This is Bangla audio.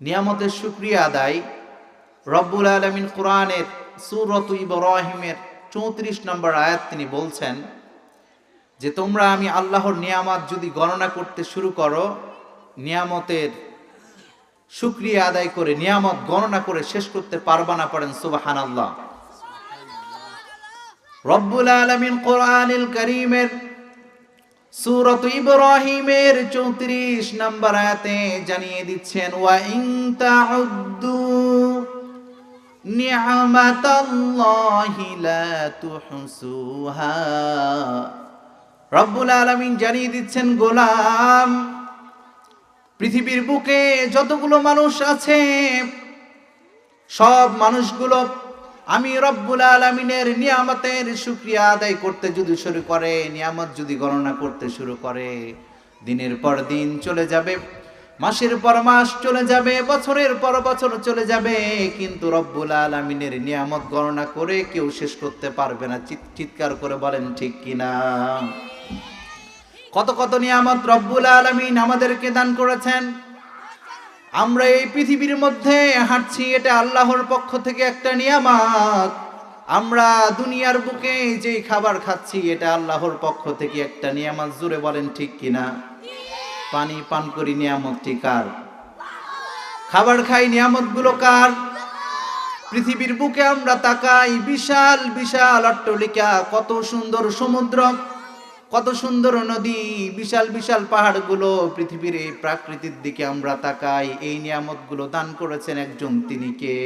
নিয়ামতের শুক্রিয়া আদায় রব্বুল আলমিন কোরআনের সুরত ইব্রাহিমের চৌত্রিশ নম্বর আয়াত তিনি বলছেন যে তোমরা আমি আল্লাহর নিয়ামত যদি গণনা করতে শুরু করো নিয়ামতের শুক্রিয়া আদায় করে নিয়ামত গণনা করে শেষ করতে পারবা না পারেন সুবাহান আল্লাহ রব্বুল আলমিন কোরআনিল করিমের সুরত ইব্রাহিমের চৌত্রিশ নম্বর আয়াতে জানিয়ে দিচ্ছেন, ওয়া ইন তাউদ্দু নি'মাতাল্লাহি লা তুহসুহা। রব্বুল আলামিন জানিয়ে দিচ্ছেন, গোলাম, পৃথিবীর বুকে যতগুলো মানুষ আছে, সব মানুষগুলো আমি রব্বুল আলমিনের নিয়ামতের শুক্রিয়া আদায় করতে যদি শুরু করে, নিয়ামত যদি গণনা করতে শুরু করে, দিনের পর দিন চলে যাবে, মাসের পর মাস চলে যাবে, বছরের পর বছর চলে যাবে, কিন্তু রব্বুল আলমিনের নিয়ামত গণনা করে কেউ শেষ করতে পারবে না। চিৎ- চিৎকার করে বলেন, ঠিক কিনা কত কত নিয়ামত রব্বুল আলমিন আমাদেরকে দান করেছেন। আমরা এই পৃথিবীর মধ্যে হাঁটছি, এটা আল্লাহর পক্ষ থেকে একটা নিয়ামত। আমরা দুনিয়ার বুকে যে খাবার খাচ্ছি, এটা আল্লাহর পক্ষ থেকে একটা নিয়ামত। জুড়ে বলেন ঠিক কিনা? পানি পান করি, নিয়ামতটি কার? খাবার খাই, নিয়ামতগুলো কার? পৃথিবীর বুকে আমরা তাকাই, বিশাল বিশাল অট্টলিকা, কত সুন্দর সমুদ্র। কত সুন্দর নদী, বিশাল বিশাল পাহাড়গুলো পৃথিবীর এই প্রাকৃতির দিকে আমরা তাকাই। এই নিয়ামতগুলো দান করেছেন একজন তিনি কে?